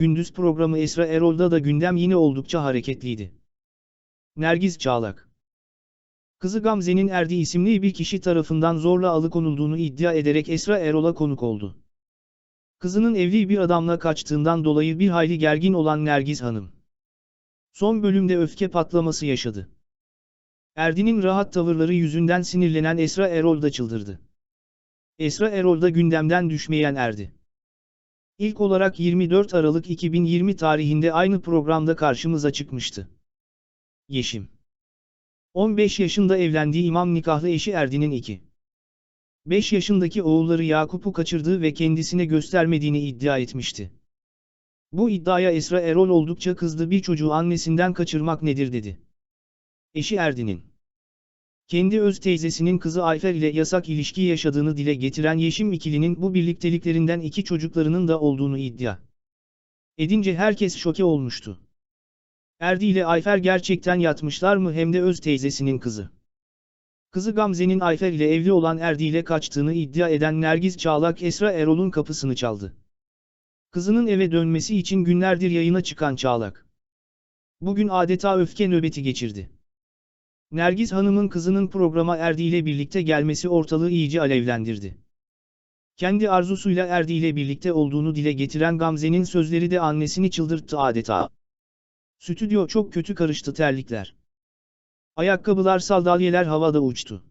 Gündüz programı Esra Erol'da da gündem yine oldukça hareketliydi. Nergiz Çağlak Kızı Gamze'nin Erdi isimli bir kişi tarafından zorla alıkonulduğunu iddia ederek Esra Erol'a konuk oldu. Kızının evli bir adamla kaçtığından dolayı bir hayli gergin olan Nergiz Hanım. Son bölümde öfke patlaması yaşadı. Erdi'nin rahat tavırları yüzünden sinirlenen Esra Erol da çıldırdı. Esra Erol da gündemden düşmeyen Erdi. İlk olarak 24 Aralık 2020 tarihinde aynı programda karşımıza çıkmıştı. Yeşim 15 yaşında evlendiği imam nikahlı eşi Erdi'nin 2. 5 yaşındaki oğulları Yakup'u kaçırdığı ve kendisine göstermediğini iddia etmişti. Bu iddiaya Esra Erol oldukça kızdı bir çocuğu annesinden kaçırmak nedir dedi. Eşi Erdi'nin kendi öz teyzesinin kızı Ayfer ile yasak ilişki yaşadığını dile getiren Yeşim ikilinin bu birlikteliklerinden iki çocuklarının da olduğunu iddia edince herkes şoke olmuştu. Erdi ile Ayfer gerçekten yatmışlar mı hem de öz teyzesinin kızı. Kızı Gamze'nin Ayfer ile evli olan Erdi ile kaçtığını iddia eden Nergiz Çağlak Esra Erol'un kapısını çaldı. Kızının eve dönmesi için günlerdir yayına çıkan Çağlak. Bugün adeta öfke nöbeti geçirdi. Nergiz Hanım'ın kızının programa Erdi ile birlikte gelmesi ortalığı iyice alevlendirdi. Kendi arzusuyla Erdi ile birlikte olduğunu dile getiren Gamze'nin sözleri de annesini çıldırttı adeta. Stüdyo çok kötü karıştı terlikler. Ayakkabılar sandalyeler havada uçtu.